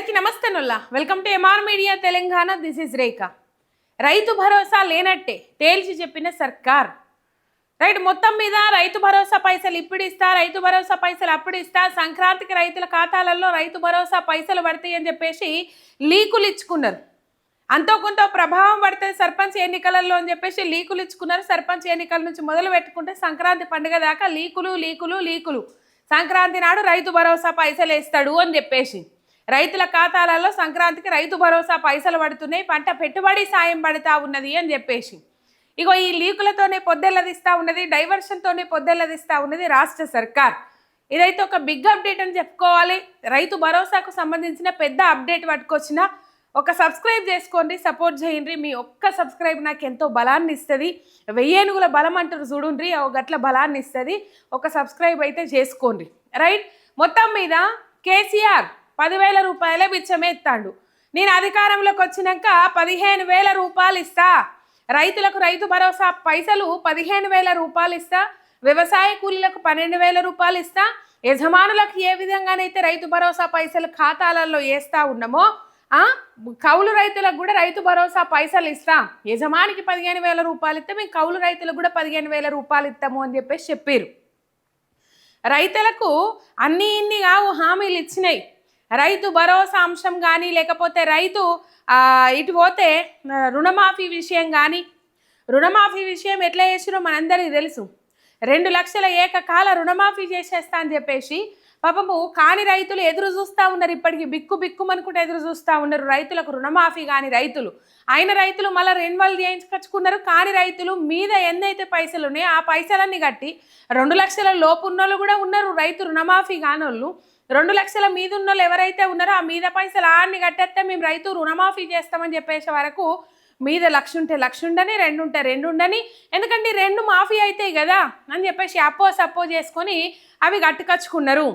అందరికీ నమస్తే Nulla. Welcome to MR media Telangana. This is Rekha Rythu Bharosa లేనట్టే తేల్చి చెప్పిన సర్కార్. రైట్ మొత్తం మీద రైతు భరోసా పైసలు ఇప్పుడు ఇస్తా రైతు భరోసా పైసలు అప్పుడు ఇస్తా సంక్రాంతికి రైతుల ఖాతాలలో రైతు భరోసా పైసలు పడతాయి అని చెప్పేసి లీకులు ఇచ్చుకున్నారు. అంతో కొంత ప్రభావం పడుతుంది సర్పంచ్ ఎన్నికలలో అని చెప్పేసి లీకులు ఇచ్చుకున్నారు. సర్పంచ్ ఎన్నికల నుంచి మొదలు పెట్టుకుంటే సంక్రాంతి పండుగ దాకా లీకులు లీకులు లీకులు. సంక్రాంతి నాడు రైతు భరోసా పైసలు వేస్తాడు అని చెప్పేసి. రైతుల ఖాతాలలో సంక్రాంతికి రైతు భరోసా పైసలు పడుతున్నాయి పంట పెట్టుబడి సాయం పడుతూ ఉన్నది అని చెప్పేసి. ఇగో ఈ లీకులతోనే పొద్దెల్లదిస్తా ఉన్నది డైవర్షన్తోనే పొద్దెల్లదిస్తా ఉన్నది రాష్ట్ర సర్కార్. ఇదైతే ఒక బిగ్ అప్డేట్ అని చెప్పుకోవాలి. రైతు భరోసాకు సంబంధించిన పెద్ద అప్డేట్ పట్టుకొచ్చిన ఒక సబ్స్క్రైబ్ చేసుకోండి సపోర్ట్ చేయండి. మీ ఒక్క సబ్స్క్రైబ్ నాకు ఎంతో బలాన్ని ఇస్తుంది. వెయ్యేనుగుల బలం అంటారు చూడుండ్రి ఓ గట్ల బలాన్ని ఇస్తుంది. ఒక సబ్స్క్రైబ్ అయితే చేసుకోండి. రైట్? మొత్తం మీద కేసీఆర్ పదివేల రూపాయలే బిచ్చమే ఇస్తాడు. నేను అధికారంలోకి వచ్చినాక పదిహేను వేల రూపాయలు ఇస్తా. రైతులకు రైతు భరోసా పైసలు పదిహేను వేల రూపాయలు ఇస్తా. వ్యవసాయ కూలీలకు పన్నెండు వేల రూపాయలు ఇస్తా. యజమానులకు ఏ విధంగానైతే రైతు భరోసా పైసలు ఖాతాలలో వేస్తా ఉన్నామో ఆ, కౌలు రైతులకు కూడా రైతు భరోసా పైసలు ఇస్తాం. యజమానికి పదిహేను వేల రూపాయలు ఇస్తే మేము కౌలు రైతులకు కూడా పదిహేను వేల రూపాయలు ఇస్తాము అని చెప్పేసి చెప్పారు రైతులకు అన్ని ఇన్ని కావు హామీలు ఇచ్చినాయి. రైతు భరోసా అంశం కానీ లేకపోతే రైతు ఇటు పోతే రుణమాఫీ విషయం కానీ రుణమాఫీ విషయం ఎట్లా చేసిరో మనందరికీ తెలుసు. రెండు లక్షల ఏకకాల రుణమాఫీ చేసేస్తా అని చెప్పేసి పాపము కాని రైతులు ఎదురు చూస్తూ ఉన్నారు ఇప్పటికి బిక్కు బిక్కుమనుకుంటే ఎదురు చూస్తూ ఉన్నారు. రైతులకు రుణమాఫీ కాని రైతులు. అయిన రైతులు మళ్ళీ రెన్యువల్ చేయించుకొచ్చుకున్నారు. కాని రైతులు మీద ఎన్నైతే పైసలు ఉన్నాయో ఆ పైసలన్నీ కట్టి రెండు లక్షల లోపు ఉన్నోళ్ళు కూడా ఉన్నారు. రైతు రుణమాఫీ కానోళ్ళు. రెండు లక్షల మీద ఉన్నోళ్ళు ఎవరైతే ఉన్నారో ఆ మీద పైసలు అన్ని కట్టేస్తే మేము రైతు రుణమాఫీ చేస్తామని చెప్పేసే వరకు మీద లక్ష ఉంటే లక్ష ఉండని రెండు ఉంటే రెండు ఉండని. ఎందుకంటే రెండు మాఫీ అవుతాయి కదా అని చెప్పేసి అప్పో సపో చేసుకొని అవి కట్టుకచ్చుకున్నారు.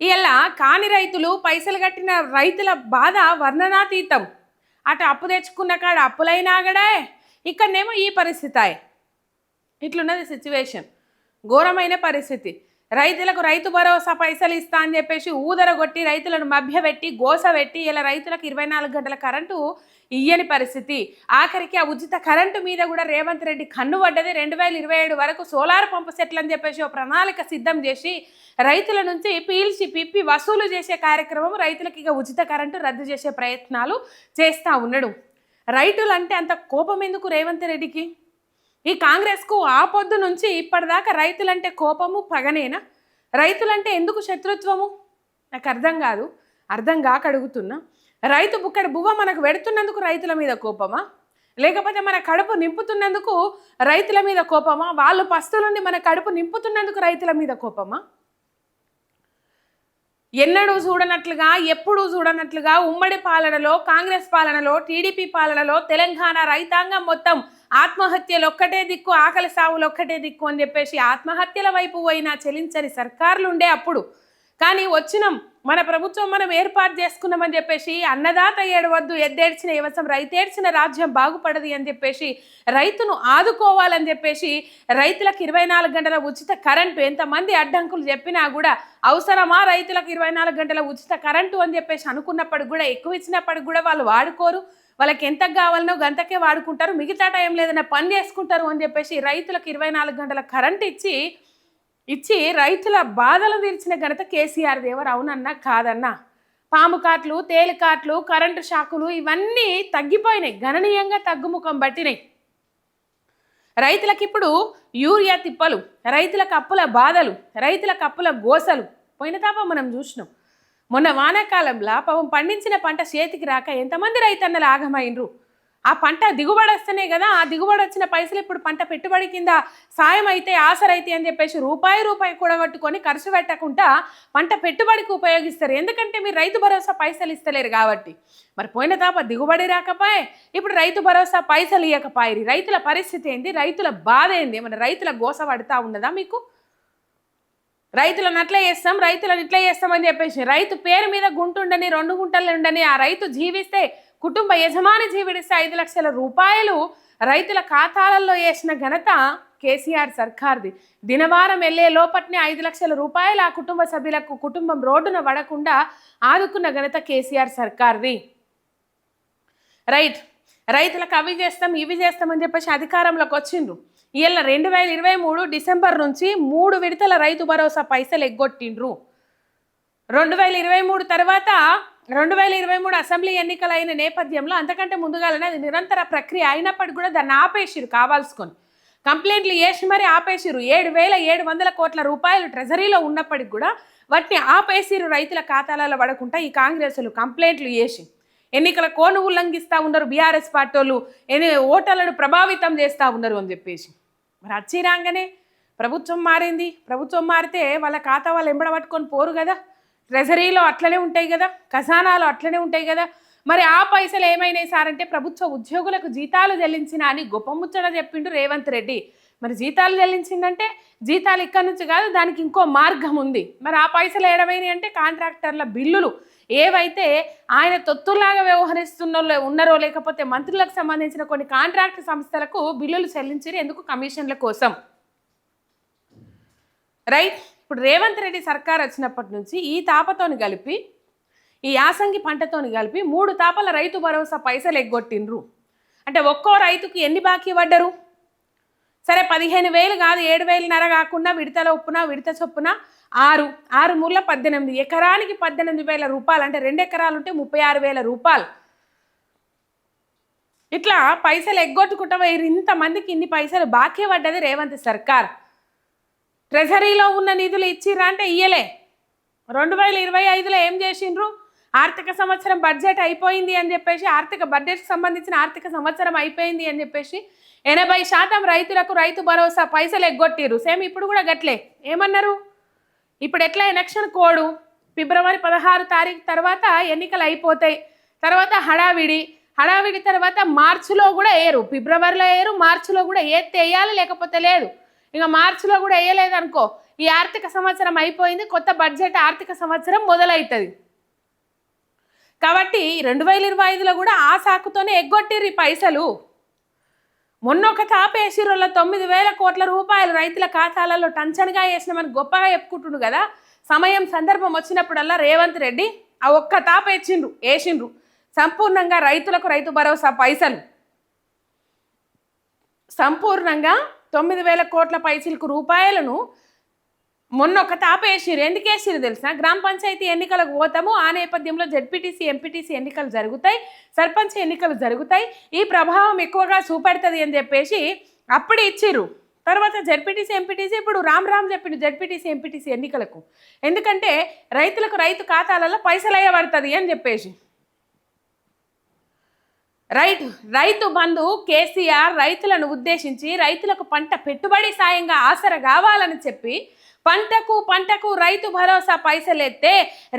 ఇలా కాని రైతులు పైసలు కట్టిన రైతుల బాధ వర్ణనాతీతం. అటు అప్పు తెచ్చుకున్న కాడ అప్పులైనా కూడా ఇక్కడనేమో ఈ పరిస్థితి ఇట్లున్నది సిచ్యువేషన్ ఘోరమైన పరిస్థితి. రైతులకు రైతు భరోసా పైసలు ఇస్తా అని చెప్పేసి ఊదరగొట్టి రైతులను మభ్యపెట్టి గోసపెట్టి ఇలా రైతులకు ఇరవై నాలుగు గంటల కరెంటు ఇయ్యని పరిస్థితి. ఆఖరికి ఆ ఉచిత కరెంటు మీద కూడా రేవంత్ రెడ్డి కన్ను పడ్డది. రెండు వేల ఇరవై ఏడు వరకు సోలార్ పంపు సెట్లు అని చెప్పేసి ఒక ప్రణాళిక సిద్ధం చేసి రైతుల నుంచి పీల్చి పిప్పి వసూలు చేసే కార్యక్రమం రైతులకు ఇక ఉచిత కరెంటు రద్దు చేసే ప్రయత్నాలు చేస్తూ ఉన్నాడు. రైతులంటే అంత కోపం ఎందుకు రేవంత్ రెడ్డికి? ఈ కాంగ్రెస్కు ఆ పొద్దు నుంచి ఇప్పటిదాకా రైతులంటే కోపము పగనేనా? రైతులంటే ఎందుకు శత్రుత్వము? నాకు అర్థం కాదు. అర్థం కాక అడుగుతున్నా. రైతు బుక్కడి బువ్వ మనకు పెడుతున్నందుకు రైతుల మీద కోపమా? లేకపోతే మన కడుపు నింపుతున్నందుకు రైతుల మీద కోపమా? వాళ్ళు పస్తులుండి మన కడుపు నింపుతున్నందుకు రైతుల మీద కోపమా? ఎన్నడూ చూడనట్లుగా ఎప్పుడూ చూడనట్లుగా ఉమ్మడి పాలనలో కాంగ్రెస్ పాలనలో టీడీపీ పాలనలో తెలంగాణ రైతాంగం మొత్తం ఆత్మహత్యలు ఒక్కటే దిక్కు ఆకలి సావులు ఒక్కటే దిక్కు అని చెప్పేసి ఆత్మహత్యల వైపు పోయినా చెలించని సర్కారులు ఉండే అప్పుడు. కానీ వచ్చినాం మన ప్రభుత్వం మనం ఏర్పాటు చేసుకున్నామని చెప్పేసి అన్నదాత ఏడవద్దు ఎద్దేడ్చిన వ్యవసాయం రైతేడ్చిన రాజ్యం బాగుపడది అని చెప్పేసి రైతును ఆదుకోవాలని చెప్పేసి రైతులకు ఇరవై నాలుగు గంటల ఉచిత కరెంటు ఎంతమంది అడ్డంకులు చెప్పినా కూడా అవసరమా రైతులకు ఇరవై నాలుగు గంటల ఉచిత కరెంటు అని చెప్పేసి అనుకున్నప్పటికి కూడా ఎక్కువ ఇచ్చినప్పటికి కూడా వాళ్ళు వాడుకోరు. వాళ్ళకి ఎంత కావాలనో గంతకే వాడుకుంటారు. మిగతా టైం లేదన్నా పని చేసుకుంటారు అని చెప్పేసి రైతులకు ఇరవై నాలుగు గంటల కరెంట్ ఇచ్చి ఇచ్చి రైతుల బాధలు తీర్చిన ఘనత కేసీఆర్ దేవర్ అవునన్నా కాదన్నా. పాము కాట్లు తేలికాట్లు కరెంటు షాకులు ఇవన్నీ తగ్గిపోయినాయి. గణనీయంగా తగ్గుముఖం పట్టినాయి. రైతులకు ఇప్పుడు యూరియా తిప్పలు రైతులకు అప్పుల బాధలు రైతులకు అప్పుల గోసలు. పోయిన తాప మనం చూసినాం. మొన్న వానాకాలంలో పాపం పండించిన పంట చేతికి రాక ఎంతమంది రైతన్నలు ఆగమైనరు ఆ పంట దిగుబడి వస్తేనే కదా ఆ దిగుబడి వచ్చిన పైసలు ఇప్పుడు పంట పెట్టుబడి కింద సాయం అయితే ఆసరైతే అని చెప్పేసి రూపాయి రూపాయి కూడగట్టుకొని ఖర్చు పెట్టకుండా పంట పెట్టుబడికి ఉపయోగిస్తారు. ఎందుకంటే మీరు రైతు భరోసా పైసలు ఇస్తలేరు కాబట్టి. మరి పోయిన తాప దిగుబడి రాకపోయే ఇప్పుడు రైతు భరోసా పైసలు ఇవ్వకపోయి రైతుల పరిస్థితి ఏంది? రైతుల బాధ ఏంది? మన రైతుల గోస పడుతూ ఉన్నదా మీకు? రైతులను అట్లా చేస్తాం రైతులను ఇట్లా చేస్తామని చెప్పేసి రైతు పేరు మీద గుంటుండని రెండు గుంటలు ఉండని ఆ రైతు జీవిస్తే కుటుంబ యజమాని జీవిడిస్తే ఐదు లక్షల రూపాయలు రైతుల ఖాతాలలో వేసిన ఘనత కేసీఆర్ సర్కార్ది. దినవారం వెళ్ళే లోపట్నే ఐదు లక్షల రూపాయలు ఆ కుటుంబ సభ్యులకు కుటుంబం రోడ్డున పడకుండా ఆదుకున్న ఘనత కేసీఆర్ సర్కార్ది. రైట్ రైతులకు అవి చేస్తాం ఇవి చేస్తామని చెప్పేసి అధికారంలోకి వచ్చిండ్రు. ఇవాళ రెండు వేల ఇరవై మూడు డిసెంబర్ నుంచి మూడు విడతల రైతు భరోసా పైసలు ఎగ్గొట్టిండ్రు. రెండు వేల ఇరవై మూడు తర్వాత రెండు వేల ఇరవై మూడు అసెంబ్లీ ఎన్నికలు అయిన నేపథ్యంలో అంతకంటే ముందుగానే అది నిరంతర ప్రక్రియ అయినప్పటికీ కూడా దాన్ని ఆపేసిరు కావాల్సుకొని. కంప్లైంట్లు వేసి మరీ ఆపేసిరు ఏడు వేల ఏడు వందల కోట్ల రూపాయలు ట్రెజరీలో ఉన్నప్పటికి కూడా వాటిని ఆపేసిరు రైతుల ఖాతాలలో పడకుండా ఈ కాంగ్రెస్లు కంప్లైంట్లు వేసి ఎన్నికల కోను ఉల్లంఘిస్తూ ఉన్నారు బీఆర్ఎస్ పార్టీ వాళ్ళు ఎన్ని ఓటర్లను ప్రభావితం చేస్తూ ఉన్నారు అని చెప్పేసి. మరి వచ్చి రాగానే ప్రభుత్వం మారింది. ప్రభుత్వం మారితే వాళ్ళ ఖాతా వాళ్ళు ఎంబడ పట్టుకొని పోరు కదా. ట్రెజరీలో అట్లనే ఉంటాయి కదా. ఖజానాలు అట్లనే ఉంటాయి కదా. మరి ఆ పైసలు ఏమైనాయి సార్ అంటే ప్రభుత్వ ఉద్యోగులకు జీతాలు చెల్లించిన అని గొప్ప ముచ్చట చెప్పిండు రేవంత్ రెడ్డి. మరి జీతాలు చెల్లించిందంటే జీతాలు ఇక్కడి నుంచి కాదు దానికి ఇంకో మార్గం ఉంది. మరి ఆ పైసలు ఏడమైనవి అంటే కాంట్రాక్టర్ల బిల్లులు. ఏవైతే ఆయన తొత్తులాగా వ్యవహరిస్తున్నో ఉన్నారో లేకపోతే మంత్రులకు సంబంధించిన కొన్ని కాంట్రాక్ట్ సంస్థలకు బిల్లులు చెల్లించారు ఎందుకు కమిషన్ల కోసం? రైట్? ఇప్పుడు రేవంత్ రెడ్డి సర్కార్ వచ్చినప్పటి నుంచి ఈ తాపతోని కలిపి ఈ యాసంగి పంటతోని కలిపి మూడు తాపల రైతు భరోసా పైసలు ఎగ్గొట్టిండ్రు. అంటే ఒక్కో రైతుకు ఎన్ని బాకీ పడ్డరు? సరే పదిహేను వేలు కాదు ఏడు వేలున్నర కాకుండా విడతల ఉప్పున విడత చొప్పున ఆరు. ఆరు మూల పద్దెనిమిది. ఎకరానికి పద్దెనిమిది వేల రూపాయలు. అంటే రెండు ఎకరాలు ఉంటే ముప్పై ఆరు వేల రూపాయలు. ఇట్లా పైసలు ఎగ్గొట్టుకుంటా ఇంతమందికి ఇన్ని పైసలు బాకీ పడ్డది రేవంత్ సర్కార్. ట్రెజరీలో ఉన్న నిధులు ఇచ్చిర్రా అంటే ఇయ్యలే. రెండు వేల ఇరవై ఐదులో ఏం చేసిండ్రు? ఆర్థిక సంవత్సరం బడ్జెట్ అయిపోయింది అని చెప్పేసి ఆర్థిక బడ్జెట్కి సంబంధించిన ఆర్థిక సంవత్సరం అయిపోయింది అని చెప్పేసి ఎనభై శాతం రైతులకు రైతు భరోసా పైసలు ఎగ్గొట్టిర్రు సేమ్ ఇప్పుడు కూడా గట్లే. ఏమన్నారు? ఇప్పుడు ఎట్లా ఎలక్షన్ కోడు? ఫిబ్రవరి పదహారు తారీఖు తర్వాత ఎన్నికలు అయిపోతాయి. తర్వాత హడావిడి. హడావిడి తర్వాత మార్చిలో కూడా వేయరు ఫిబ్రవరిలో వేయరు మార్చిలో కూడా ఏత్తే వేయాలి లేకపోతే లేదు. ఇక మార్చిలో కూడా వేయలేదు అనుకో ఈ ఆర్థిక సంవత్సరం అయిపోయింది కొత్త బడ్జెట్ ఆర్థిక సంవత్సరం మొదలవుతుంది కాబట్టి రెండు వేల ఇరవై ఐదులో కూడా ఆ సాకుతోనే ఎగ్గొట్టిర్రు ఈ పైసలు. మొన్న ఒక తాపేసిరుల తొమ్మిది వేల కోట్ల రూపాయలు రైతుల ఖాతాలలో టంచన్గా వేసినామని గొప్పగా చెప్పుకుంటుండు కదా. సమయం సందర్భం వచ్చినప్పుడల్లా రేవంత్ రెడ్డి ఆ ఒక్క తాప ఇచ్చిండ్రు వేసిండ్రు సంపూర్ణంగా రైతులకు రైతు భరోసా పైసలు. సంపూర్ణంగా తొమ్మిది వేల కోట్ల పైసలకు రూపాయలను మొన్న ఒక తాప వేసిరు ఎందుకు వేసిరు తెలిసిన గ్రామ పంచాయతీ ఎన్నికలకు పోతాము ఆ నేపథ్యంలో జెడ్పీటీసీ ఎంపీటీసీ ఎన్నికలు జరుగుతాయి సర్పంచ్ ఎన్నికలు జరుగుతాయి. ఈ ప్రభావం ఎక్కువగా చూపెడుతుంది అని చెప్పేసి అప్పుడు ఇచ్చిర్రు. తర్వాత జెడ్పీటీసీ ఎంపీటీసీ ఇప్పుడు రామ్ రామ్ చెప్పిండు జెడ్పీటీసీ ఎంపీటీసీ ఎన్నికలకు. ఎందుకంటే రైతులకు రైతు ఖాతాలలో పైసలు అయ్యబడుతుంది అని చెప్పేసి. రైతు రైతు బంధు కేసీఆర్ రైతులను ఉద్దేశించి రైతులకు పంట పెట్టుబడి సాయంగా ఆసర కావాలని చెప్పి పంటకు పంటకు రైతు భరోసా పైసలు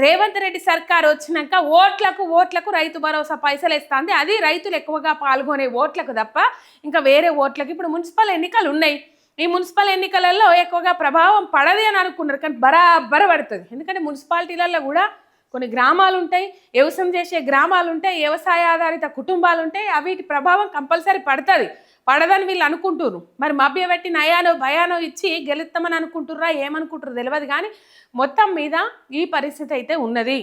రేవంత్ రెడ్డి సర్కార్ వచ్చినాక ఓట్లకు ఓట్లకు రైతు భరోసా పైసలు ఇస్తుంది అది రైతులు ఎక్కువగా పాల్గొనే ఓట్లకు తప్ప ఇంకా వేరే ఓట్లకు ఇప్పుడు మున్సిపల్ ఎన్నికలు ఉన్నాయి ఈ మున్సిపల్ ఎన్నికలలో ఎక్కువగా ప్రభావం పడదు అని అనుకున్నారు. కానీ బరాబర పడుతుంది. ఎందుకంటే మున్సిపాలిటీలలో కూడా కొన్ని గ్రామాలు ఉంటాయి వ్యవసాయం చేసే గ్రామాలు ఉంటాయి వ్యవసాయ ఆధారిత కుటుంబాలు ఉంటాయి అవిటి ప్రభావం కంపల్సరీ పడుతుంది. పడదని వీళ్ళు అనుకుంటున్నారు మరి మభ్యపెట్టి నయానో భయానో ఇచ్చి గెలుస్తామని అనుకుంటుర్రా ఏమనుకుంటారు తెలియదు కానీ మొత్తం మీద ఈ పరిస్థితి అయితే ఉన్నది.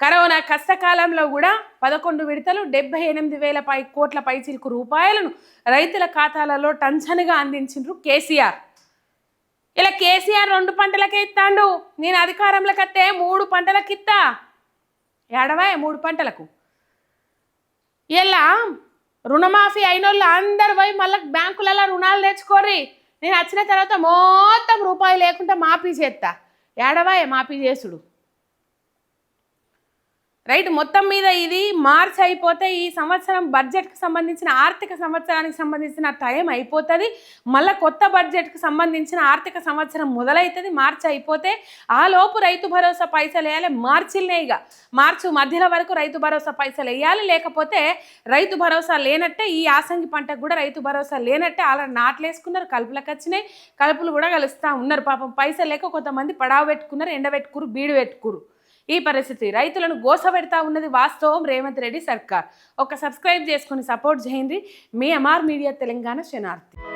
కరోనా కష్టకాలంలో కూడా పదకొండు విడతలు డెబ్బై ఎనిమిది వేల పై కోట్ల పైచిలకు రూపాయలను రైతుల ఖాతాలలో టంచనుగా అందించిండ్రు కేసీఆర్. ఇలా కేసీఆర్ రెండు పంటలకే ఇస్తాడు. నేను అధికారంలోకి వస్తే మూడు పంటలకు ఇస్తా. ఏడవా మూడు పంటలకు? ఇలా రుణమాఫీ అయిన వాళ్ళు అందరు పోయి మళ్ళీ బ్యాంకులలో రుణాలు తెచ్చుకోర్రి. నేను వచ్చిన తర్వాత మొత్తం రూపాయి లేకుండా మాఫీ చేస్తా. ఏడవా మాఫీ చేసుడు? రైట్? మొత్తం మీద ఇది మార్చ్ అయిపోతే ఈ సంవత్సరం బడ్జెట్కి సంబంధించిన ఆర్థిక సంవత్సరానికి సంబంధించిన టైం అయిపోతుంది. మళ్ళీ కొత్త బడ్జెట్కి సంబంధించిన ఆర్థిక సంవత్సరం మొదలవుతుంది మార్చి అయిపోతే ఆ లోపు రైతు భరోసా పైసలు వేయాలి. మార్చిలనే ఇక మార్చి మధ్యలో వరకు రైతు భరోసా పైసలు వేయాలి. లేకపోతే రైతు భరోసా లేనట్టే ఈ యాసంగి పంటకు కూడా రైతు భరోసా లేనట్టే అలా నాట్లు వేసుకున్నారు. కలుపులకు వచ్చినాయి. కలుపులు కూడా కలుస్తూ ఉన్నారు. పాపం పైసలు లేక కొంతమంది పడావు పెట్టుకున్నారు. ఎండబెట్టుకురు బీడు పెట్టుకురు. ఈ పరిస్థితి. రైతులను గోసబెడతా ఉన్నది వాస్తవం రేవంత్ రెడ్డి సర్కార్. ఒక సబ్స్క్రైబ్ చేసుకొని సపోర్ట్ చేయండి. మీ ఎంఆర్ మీడియా తెలంగాణ శనార్థి